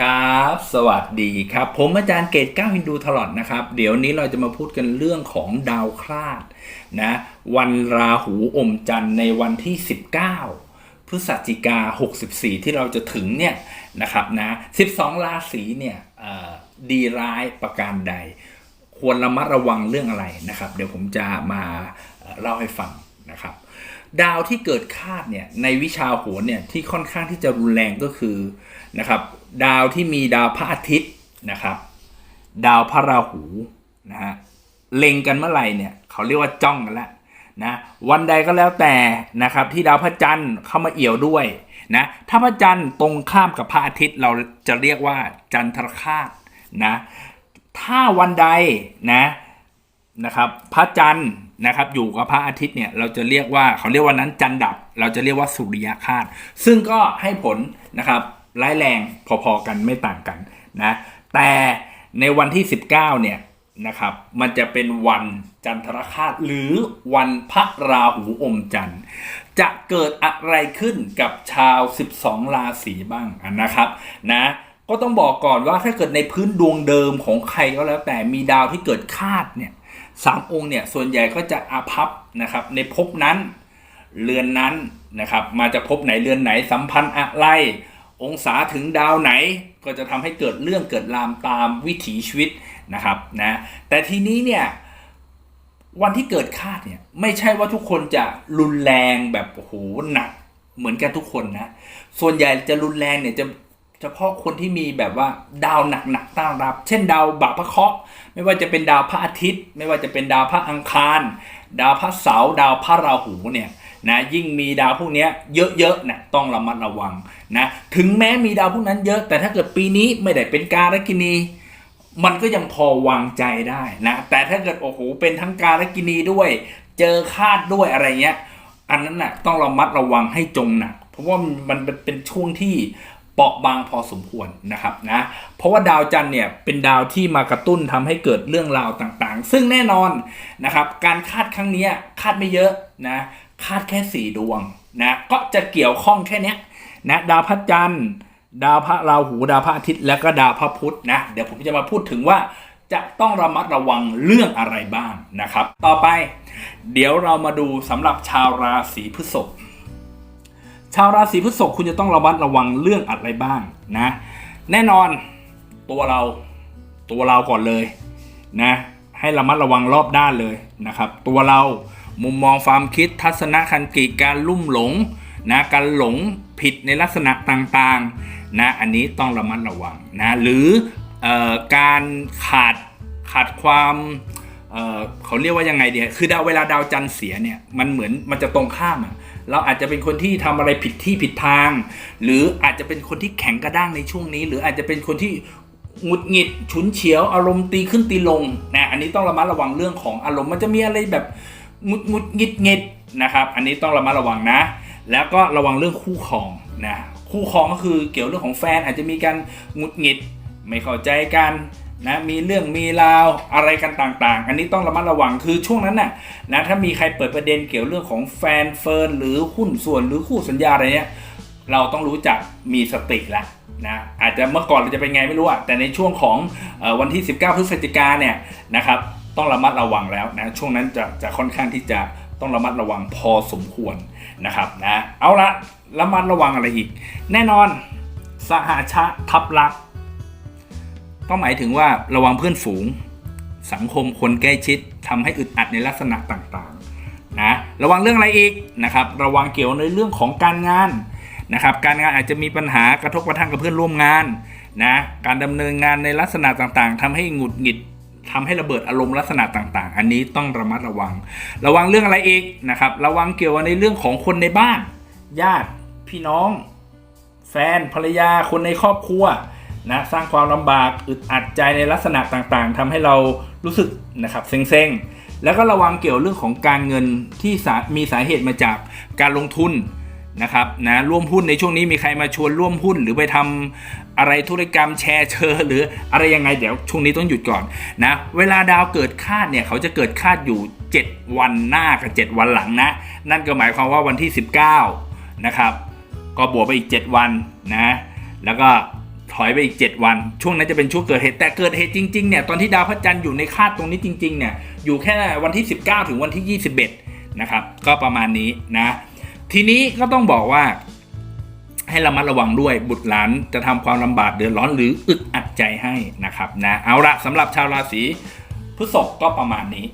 ครับ สวัสดีครับ ผมอาจารย์เกตก้าฮินดูทลอดนะครับ เดี๋ยวนี้เราจะมาพูดกันเรื่องของดาวคลาดนะวันราหูอมจันทร์ในวันที่ 19 พฤศจิกา 64 ที่เราจะถึงเนี่ยนะครับนะ 12 ราศีเนี่ยดีร้ายประการใด ควรระมัดระวังเรื่องอะไรนะครับ เดี๋ยวผมจะมาเล่าให้ฟังนะครับ ดาวที่เกิดคาดเนี่ยในวิชาโหรเนี่ยที่ค่อนข้างที่จะรุนแรงก็คือนะครับดาวที่มีดาวพระอาทิตย์นะครับ ดาวพระราหูนะฮะเล็งกันเมื่อไหร่เนี่ยเขาเรียกว่าจ้องกันแล้วนะวันใดก็แล้วแต่นะครับที่ดาวพระจันทร์เข้ามาเอี่ยวด้วยนะถ้าพระจันทร์ตรงข้ามกับพระอาทิตย์เราจะเรียกว่าจันทรคาตนะถ้าวันใดนะ นะครับ พระจันทร์นะครับ อยู่กับพระอาทิตย์เนี่ยเราจะเรียกว่าเขาเรียกว่านั้นจันทร์ดับ เราจะเรียกว่าสุริยคาตซึ่งก็ให้ผลนะครับร้ายแรงพอๆกันไม่ต่างกันนะแต่ในวันที่ 19เนี่ยนะครับมันจะเป็นวันจันทรคาตหรือวันพระราหูอมจันทร์ จะเกิดอะไรขึ้นกับชาว 12 ราศีบ้างนะครับนะก็ต้องบอกก่อนว่าถ้าเกิดในพื้นดวงเดิมของใครก็แล้วแต่มีดาวที่เกิดคาดเนี่ย สามองค์เนี่ยส่วนใหญ่ก็จะอาภัพนะครับในภพนั้นเรือนนั้นนะครับมาจากภพไหนเรือนไหนสัมพันธ์อะไร องศาถึงดาวไหนก็จะทำให้เกิดเรื่องเกิดรามตามวิถีชีวิตนะครับนะแต่ทีนี้เนี่ยวันที่เกิดคาดเนี่ยไม่ใช่ว่าทุกคนจะรุนแรงแบบโอ้โหหนักเหมือนกันทุกคนนะส่วนใหญ่จะรุนแรงเนี่ยจะ เฉพาะคนที่มีแบบว่าดาวหนักๆต้านรับ เช่นดาวบาปพระเคราะห์ไม่ว่าจะเป็นดาวพระอาทิตย์ ไม่ว่าจะเป็นดาวพระอังคาร ดาวพระเสาร์ดาวพระราหูเนี่ยนะยิ่งมีดาวพวกนี้เยอะๆนะต้องระมัดระวังนะถึงแม้มีดาวพวกนั้นเยอะ แต่ถ้าเกิดปีนี้ไม่ได้เป็นการกินี มันก็ยังพอวางใจได้นะแต่ถ้าเกิดโอ้โหเป็นทั้งการกินีด้วย เจอคาดด้วยอะไรเงี้ยอันนั้นน่ะต้องระมัดระวังให้จงหนักเพราะว่ามันเป็นช่วงที่ เปราะบางพอสมควรนะครับนะเพราะว่าดาวจันทร์เนี่ยเป็นดาวที่มากระตุ้นทำให้เกิดเรื่องราวต่างๆ ซึ่งแน่นอนนะครับการคาดครั้งนี้คาดไม่เยอะนะคาดแค่ 4 ดวงนะก็จะเกี่ยวข้องแค่นี้นะดาวพระจันทร์ ดาวพระราหูดาวพระอาทิตย์ และก็ดาวพระพุธนะเดี๋ยวผมจะมาพูดถึงว่าจะต้องระมัดระวังเรื่องอะไรบ้างนะครับ ต่อไป เดี๋ยวเรามาดูสำหรับชาวราศีพฤษภ ชาวราศีพฤษภคุณจะต้องระมัดระวังเรื่องอะไรบ้างนะ แน่นอนตัวเราตัวเราก่อนเลยนะให้ระมัดระวังรอบด้านเลยนะครับ ตัวเรามุมมองความคิดทัศนคติการลุ่มหลงนะการหลงผิดในลักษณะต่างๆนะอันนี้ต้องระมัดระวังนะหรือออการขาดขาดความเเขาเรียกว่ายังไงเดียคือดาวเวลาดาวจันทร์เสียเนี่ยมันเหมือนมันจะตรงข้ามอะ เราอาจจะเป็นคนที่ทำอะไรผิดที่ผิดทาง หรืออาจจะเป็นคนที่แข็งกระด้างในช่วงนี้ หรืออาจจะเป็นคนที่หงุดหงิดฉุนเฉียวอารมณ์ตีขึ้นตีลงนะอันนี้ต้องระมัดระวังเรื่องของอารมณ์มันจะมีอะไรแบบหงุดหงุดหงิดหงิดนะครับ อันนี้ต้องระมัดระวังนะ แล้วก็ระวังเรื่องคู่ครองนะคู่ครองก็คือเกี่ยวเรื่องของแฟนอาจจะมีการหงุดหงิดไม่เข้าใจกัน นะมีเรื่องมีราวอะไรกันต่างๆ อันนี้ต้องระมัดระวังคือช่วงนั้นน่ะนะถ้ามีใครเปิดประเด็นเกี่ยวเรื่องของแฟนเฟิร์นหรือหุ้นส่วนหรือคู่สัญญาอะไรเนี้ยเราต้องรู้จักมีสติล้วนะอาจจะเมื่อก่อนเราจะเป็นไงไม่รู้อะแต่ในช่วงของอวันที่ 19 พฤศจิกาเนี่ยนะครับต้องระมัดระวังแล้วนะช่วงนั้นจะจะค่อนข้างที่จะต้องระมัดระวังพอสมควรนะครับนะเอาละระมัดระวังอะไรอีก แน่นอนสหชาทับลัก ก็หมายถึงว่าระวังเพื่อนฝูง สังคมคนใกล้ชิดทำให้อึดอัดในลักษณะต่างๆนะระวังเรื่องอะไรอีกนะครับ ระวังเกี่ยวในเรื่องของการงานนะครับการงานอาจจะมีปัญหากระทบกระทั่งกับเพื่อนร่วมงานนะการดำเนินงานในลักษณะต่างๆทำให้หงุดหงิดทำให้ระเบิดอารมณ์ลักษณะต่างๆ อันนี้ต้องระมัดระวัง ระวังเรื่องอะไรอีกนะครับ ระวังเกี่ยวในเรื่องของคนในบ้าน ญาติพี่น้อง แฟนภรรยาคนในครอบครัว นะสร้างความลำบากอึดอัดใจในลักษณะต่างๆทำให้เรารู้สึกนะครับเซ็งๆ แล้วก็ระวังเกี่ยวเรื่องของการเงินที่มีสาเหตุมาจากการลงทุนนะครับนะร่วมหุ้นในช่วงนี้มีใครมาชวนร่วมหุ้น หรือไปทำอะไรธุรกรรมแชร์เชอร์หรืออะไรยังไงเดี๋ยวช่วงนี้ต้องหยุดก่อนนะเวลาดาวเกิดคาดเนี่ยเขาจะเกิดคาดอยู่ 7 วันหน้ากับ 7 วันหลังนะ นั่นก็หมายความว่าวันที่ 19นะครับก็บวกไปอีก 7 วันนะแล้วก็ ถอยไปอีก 7 วัน ช่วงนั้นจะเป็นช่วงเกิดเหตุแต่เกิดเหตุจริงๆเนี่ยตอนที่ดาวพระจันทร์อยู่ในคาดตรงนี้จริงๆเนี่ยอยู่แค่วันที่ 19 ถึงวันที่ 21 นะครับ ก็ประมาณนี้นะ ทีนี้ก็ต้องบอกว่า ให้ระมัดระวังด้วยบุตรหลานจะทำความลำบากเดือดร้อนหรืออึดอัดใจให้นะครับนะเอาละสำหรับชาวราศีพฤษภก็ประมาณนี้